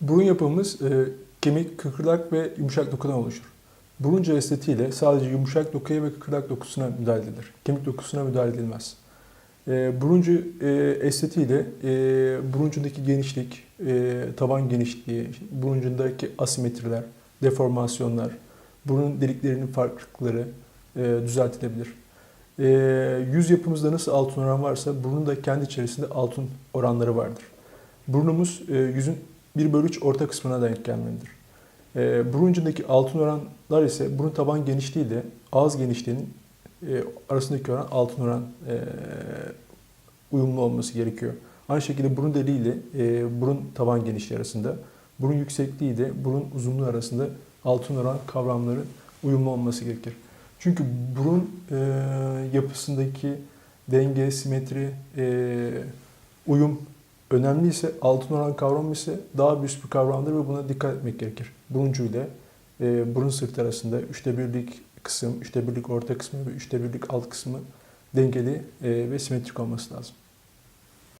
Burun yapımız e, kemik, kıkırdak ve yumuşak dokudan oluşur. Burunca estetiğiyle sadece yumuşak dokuya ve kıkırdak dokusuna müdahale edilir. Kemik dokusuna müdahale edilmez. E, buruncu e, estetiğiyle e, buruncundaki genişlik, e, taban genişliği, buruncundaki asimetriler, deformasyonlar, burun deliklerinin farklılıkları e, düzeltilebilir. E, yüz yapımızda nasıl altın oran varsa burnun da kendi içerisinde altın oranları vardır. Burnumuz e, yüzün 1 bölü 3 orta kısmına denk gelmelidir. E, burun ucundaki altın oranlar ise burun taban genişliği ile ağız genişliğinin e, arasındaki oran altın oran e, uyumlu olması gerekiyor. Aynı şekilde burun deliği ile e, burun taban genişliği arasında, burun yüksekliği ile burun uzunluğu arasında altın oran kavramları uyumlu olması gerekir. Çünkü burun e, yapısındaki denge, simetri, e, uyum önemliyse altın oran kavramı ise daha üst bir kavramdır ve buna dikkat etmek gerekir. Buruncu ile e, burun sırtı arasında üçte birlik kısım, üçte birlik orta kısmı ve üçte birlik alt kısmı dengeli e, ve simetrik olması lazım.